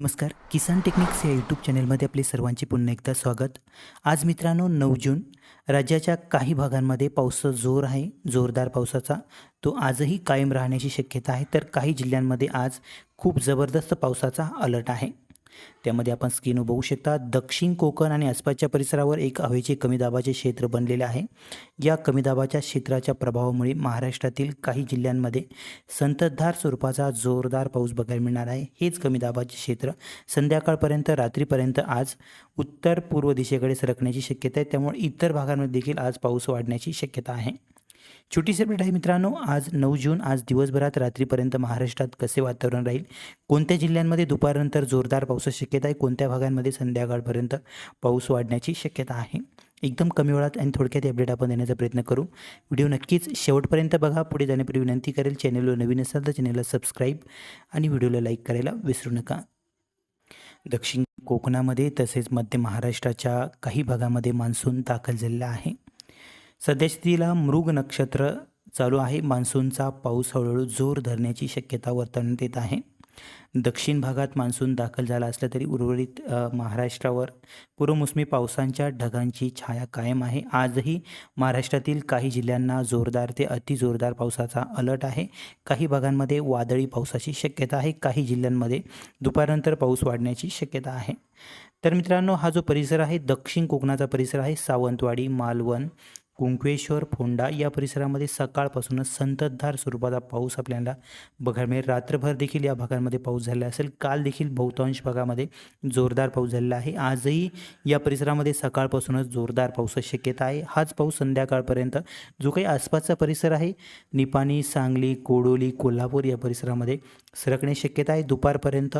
नमस्कार. किसान टेक्निक्स या यूट्यूब चॅनलमध्ये आपले सर्वांचे पुन्हा एकदा स्वागत. आज मित्रांनो नऊ जून. राज्याच्या काही भागांमध्ये पावसाचा जोर आहे जोरदार पावसाचा. तो आजही कायम राहण्याची शक्यता आहे. तर काही जिल्ह्यांमध्ये आज खूप जबरदस्त पावसाचा अलर्ट आहे. त्यामध्ये आपण स्क्रीन बघू शकता दक्षिण कोकण आणि आसपासच्या परिसरावर एक हवेचे कमी दाबाचे क्षेत्र बनलेले आहे. या कमी दाबाच्या क्षेत्राच्या प्रभावामुळे महाराष्ट्रातील काही जिल्ह्यांमध्ये संततधार स्वरूपाचा जोरदार पाऊस बघायला मिळणार आहे. हेच कमी दाबाचे क्षेत्र संध्याकाळपर्यंत रात्रीपर्यंत आज उत्तर पूर्व दिशेकडे सरकण्याची शक्यता आहे. त्यामुळे इतर भागांमध्ये देखील आज पाऊस वाढण्याची शक्यता आहे. छोटी अपडेट आहे मित्रांनो आज नऊ जून आज दिवसभरात रात्रीपर्यंत महाराष्ट्रात कसे वातावरण राहील? कोणत्या जिल्ह्यांमध्ये दुपारनंतर जोरदार पावसाची शक्यता आहे? कोणत्या भागांमध्ये संध्याकाळपर्यंत पाऊस वाढण्याची शक्यता आहे? एकदम कमी वेळात आणि थोडक्यात अपडेट आपण देण्याचा प्रयत्न करू. व्हिडिओ नक्कीच शेवटपर्यंत बघा. पुढे जाण्यापूर्वी विनंती करेल चॅनलवर नवीन असाल तर चॅनलला सबस्क्राईब आणि व्हिडिओला लाईक करायला विसरू नका. दक्षिण कोकणामध्ये तसेच मध्य महाराष्ट्राच्या काही भागामध्ये मान्सून दाखल झालेला आहे. सद्यस्थितीला मृग नक्षत्र चालू आहे. मान्सूनचा पाऊस हळूहळू जोर धरण्याची शक्यता वर्तवण्यात येत आहे. दक्षिण भागात मान्सून दाखल झाला असला तरी उर्वरित महाराष्ट्रावर पूर्वमोसमी पावसांच्या ढगांची छाया कायम आहे. आजही महाराष्ट्रातील काही जिल्ह्यांना जोरदार ते अतिजोरदार पावसाचा अलर्ट आहे. काही भागांमध्ये वादळी पावसाची शक्यता आहे. काही जिल्ह्यांमध्ये दुपारनंतर पाऊस वाढण्याची शक्यता आहे. तर मित्रांनो हा जो परिसर आहे दक्षिण कोकणाचा परिसर आहे सावंतवाडी मालवण कुंकवेश्वर फोंडा या परिसरामध्ये सकाळपासूनच संततधार स्वरूपाचा पाऊस आपल्याला बघायला मिळेल. रात्रभर देखील या भागांमध्ये पाऊस झाला असेल. काल देखील बहुतांश भागामध्ये जोरदार पाऊस झालेला आहे. आजही या परिसरामध्ये सकाळपासूनच जोरदार पावसाची शक्यता आहे. हाच पाऊस संध्याकाळपर्यंत जो काही आसपासचा परिसर आहे निपाणी सांगली कोडोली कोल्हापूर या परिसरामध्ये सरकण्याची शक्यता आहे. दुपारपर्यंत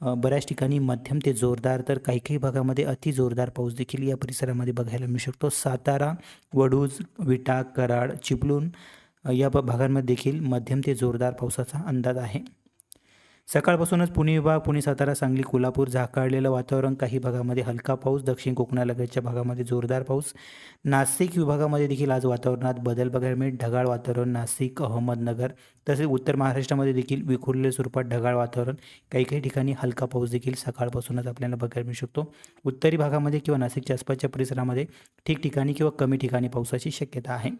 बऱ्याच ठिकाणी मध्यम ते जोरदार तर काही काही भागामध्ये अति जोरदार पाऊस देखील या परिसरामध्ये बघायला मिळू शकतो. सातारा वडूज विटा कराड चिपळूण या भागांमध्ये देखील मध्यम ते जोरदार पावसाचा अंदाज आहे. सकाळपासूनच पुणे विभाग पुणे सातारा सांगली कोल्हापूर झाकाळलेलं वातावरण. काही भागामध्ये हलका पाऊस दक्षिण कोकणालगतच्या भागामध्ये जोरदार पाऊस. नाशिक विभागामध्ये देखील आज वातावरणात बदल बघायला मिळेल. ढगाळ वातावरण नाशिक अहमदनगर तसेच उत्तर महाराष्ट्रामध्ये देखील विखुरलेल्या स्वरूपात ढगाळ वातावरण. काही काही ठिकाणी हलका पाऊस देखील सकाळपासूनच आपल्याला बघायला मिळू शकतो. उत्तरी भागामध्ये किंवा नाशिकच्या आसपासच्या परिसरामध्ये ठिकठिकाणी किंवा कमी ठिकाणी पावसाची शक्यता आहे.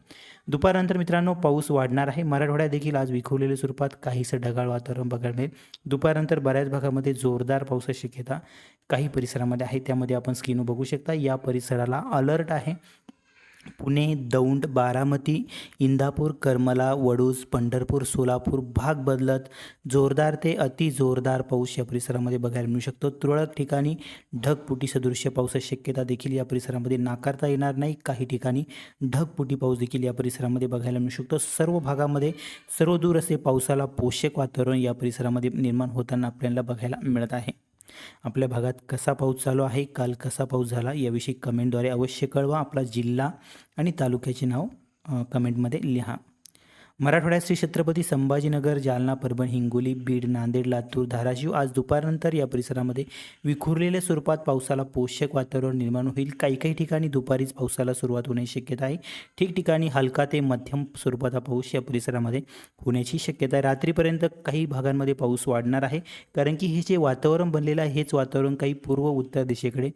दुपारनंतर मित्रांनो पाऊस वाढणार आहे. मराठवाड्यात देखील आज विखुरलेल्या स्वरूपात काहीसं ढगाळ वातावरण बघायला मिळेल. दुपारनंतर बऱ्याच भागामध्ये जोरदार पावसाची शक्यता काही परिसरामध्ये आहे. त्यामध्ये आपण स्क्रीनवर बघू शकता. या परिसराला अलर्ट आहे. पुणे दौंड बारामती इंदापूर करमला वडूज पंढरपूर सोलापूर भाग बदलत जोरदार ते अति जोरदार पाऊस या परिसरामध्ये बघायला मिळू शकतो. तुरळक ठिकाणी ढगपुटी सदृश्य पावसाची शक्यता देखील या परिसरामध्ये नाकारता येणार नाही. काही ठिकाणी ढगपुटी पाऊस देखील या परिसरामध्ये बघायला मिळू शकतो. सर्व भागामध्ये सर्व दूर असे पावसाला पोषक वातावरण या परिसरामध्ये निर्माण होताना आपल्याला बघायला मिळत आहे. आपल्या भागात कसा पाऊस चालू आहे काल कसा पाऊस झाला याविषयी कमेंटद्वारे अवश्य कळवा. आपला जिल्हा आणि तालुक्याचे नाव कमेंटमध्ये लिहा. मराठवाड्यात श्री छत्रपती संभाजीनगर जालना परभणी हिंगोली बीड नांदेड लातूर धाराशिव आज दुपारनंतर या परिसरामध्ये विखुरलेल्या स्वरूपात पावसाला पोषक वातावरण निर्माण होईल. काही काही ठिकाणी दुपारीच पावसाला सुरुवात होण्याची शक्यता आहे. ठिकठिकाणी हलका ते मध्यम स्वरूपाचा पाऊस या परिसरामध्ये होण्याची शक्यता आहे. रात्रीपर्यंत काही भागांमध्ये पाऊस वाढणार आहे. कारण की हे जे वातावरण बनलेलं आहे हेच वातावरण काही पूर्व उत्तर दिशेकडे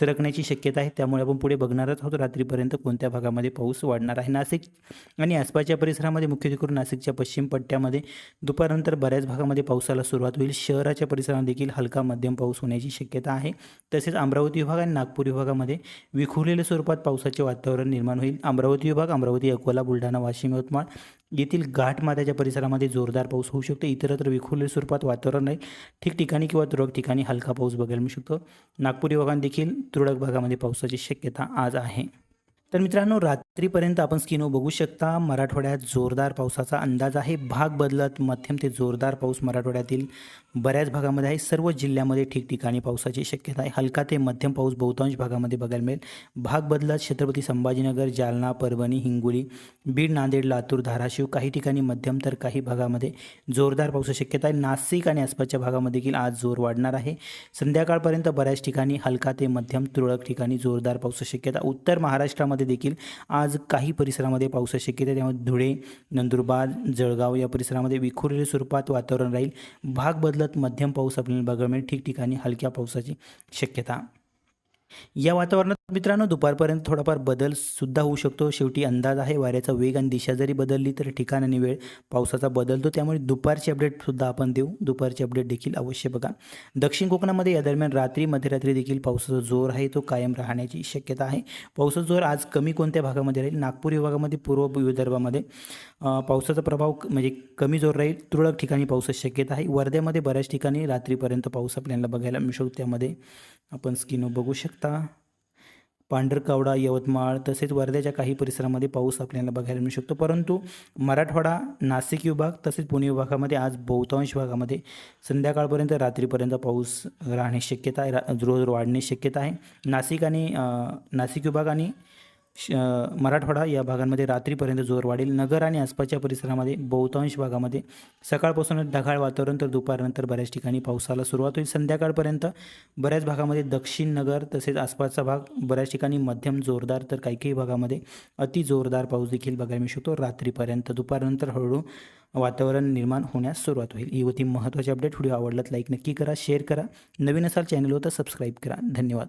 सरकण्याची शक्यता आहे. त्यामुळे आपण पुढे बघणारच आहोत रात्रीपर्यंत कोणत्या भागामध्ये पाऊस वाढणार आहे. नाशिक आणि आसपासच्या परिसरामध्ये मुख्य जेणेकरून नाशिकच्या पश्चिम पट्ट्यामध्ये दुपारनंतर बऱ्याच भागामध्ये पावसाला सुरुवात होईल. शहराच्या परिसरात देखील हलका मध्यम पाऊस होण्याची शक्यता आहे. तसेच अमरावती विभाग आणि नागपूर विभागामध्ये विखुरलेल्या स्वरूपात पावसाचे वातावरण निर्माण होईल. अमरावती विभाग अमरावती अकोला बुलढाणा वाशिम यवतमाळ येथील घाटमाथ्याच्या परिसरामध्ये जोरदार पाऊस होऊ शकतो. इतरत्र विखुरलेल्या स्वरूपात वातावरण राहील. ठिकठिकाणी किंवा तुरळक ठिकाणी हलका पाऊस बघायला मिळू शकतो. नागपूर विभागात देखील तुरळक भागामध्ये पावसाची शक्यता आज आहे. तर मित्रांनो रात्रीपर्यंत आपण स्किनो बघू शकता. मराठवाड्यात जोरदार पावसाचा अंदाज आहे. भाग बदलत मध्यम ते जोरदार पाऊस मराठवाड्यातील बऱ्याच भागामध्ये आहे. सर्व जिल्ह्यामध्ये ठिकठिकाणी पावसाची शक्यता आहे. हलका ते मध्यम पाऊस बहुतांश भागामध्ये बघायला मिळेल. भाग बदलत छत्रपती संभाजीनगर जालना परभणी हिंगोली बीड नांदेड लातूर धाराशिव काही ठिकाणी मध्यम तर काही भागामध्ये जोरदार पावसाची शक्यता आहे. नाशिक आणि आसपासच्या भागामध्ये देखील आज जोर वाढणार आहे. संध्याकाळपर्यंत बऱ्याच ठिकाणी हलका ते मध्यम तुरळक ठिकाणी जोरदार पावसाची शक्यता उत्तर महाराष्ट्रामध्ये परिसरामध्ये देखील आज काही परिसरामध्ये पावसाची शक्यता आहे. त्यामुळे धुळे नंदुरबार जळगाव या परिसरामध्ये विखुरलेल्या स्वरूपात वातावरण राहील. भाग बदलत मध्यम पाऊस आपल्याला बघायला मिळेल. ठिकठिकाणी हलक्या पावसाची शक्यता. या वातावरणात मित्रांनो दुपारपर्यंत थोडाफार बदल सुद्धा होऊ शकतो. शेवटी अंदाज आहे वाऱ्याचा वेग आणि दिशा जरी बदलली तर ठिकाण आणि वेळ पावसाचा बदलतो त्यामुळे दुपारची अपडेटसुद्धा आपण देऊ. दुपारची अपडेट देखील अवश्य बघा. दक्षिण कोकणामध्ये या दरम्यान रात्री मध्यरात्री देखील पावसाचा जोर आहे. तो कायम राहण्याची शक्यता आहे. पावसाचा जोर आज कमी कोणत्या भागामध्ये राहील? नागपूर विभागामध्ये पूर्व विदर्भामध्ये पावसाचा प्रभाव म्हणजे कमी जोर राहील. तुरळक ठिकाणी पावसाची शक्यता आहे. वर्ध्यामध्ये बऱ्याच ठिकाणी रात्रीपर्यंत पाऊस आपल्याला बघायला मिळू शकतो त्यामध्ये आपण स्किनो बघू शकतो. पांढरकावडा यवतमाळ तसेच वर्ध्याच्या काही परिसरामध्ये पाऊस आपल्याला बघायला मिळू शकतो. परंतु मराठवाडा नाशिक विभाग तसेच पुणे विभागामध्ये आज बहुतांश भागामध्ये संध्याकाळपर्यंत रात्रीपर्यंत पाऊस राहण्याची शक्यता आहे. रा रोज वाढण्याची शक्यता आहे. नाशिक आणि नाशिक विभाग आणि श मराठवाडा या भागांमध्ये रात्रीपर्यंत जोर वाढेल. नगर आणि आसपासच्या परिसरामध्ये बहुतांश भागामध्ये सकाळपासूनच ढगाळ वातावरण तर दुपारनंतर बऱ्याच ठिकाणी पावसाला सुरुवात होईल. संध्याकाळपर्यंत बऱ्याच भागामध्ये दक्षिण नगर तसेच आसपासचा भाग बऱ्याच ठिकाणी मध्यम जोरदार तर काही काही भागामध्ये अति जोरदार पाऊस देखील बघायला मिळू शकतो. रात्रीपर्यंत दुपारनंतर हळूहळू वातावरण निर्माण होण्यास सुरुवात होईल. ही होती महत्त्वाची अपडेट व्हिडिओ आवडलात लाईक नक्की करा शेअर करा. नवीन असाल चॅनलवर तर सबस्क्राईब करा. धन्यवाद.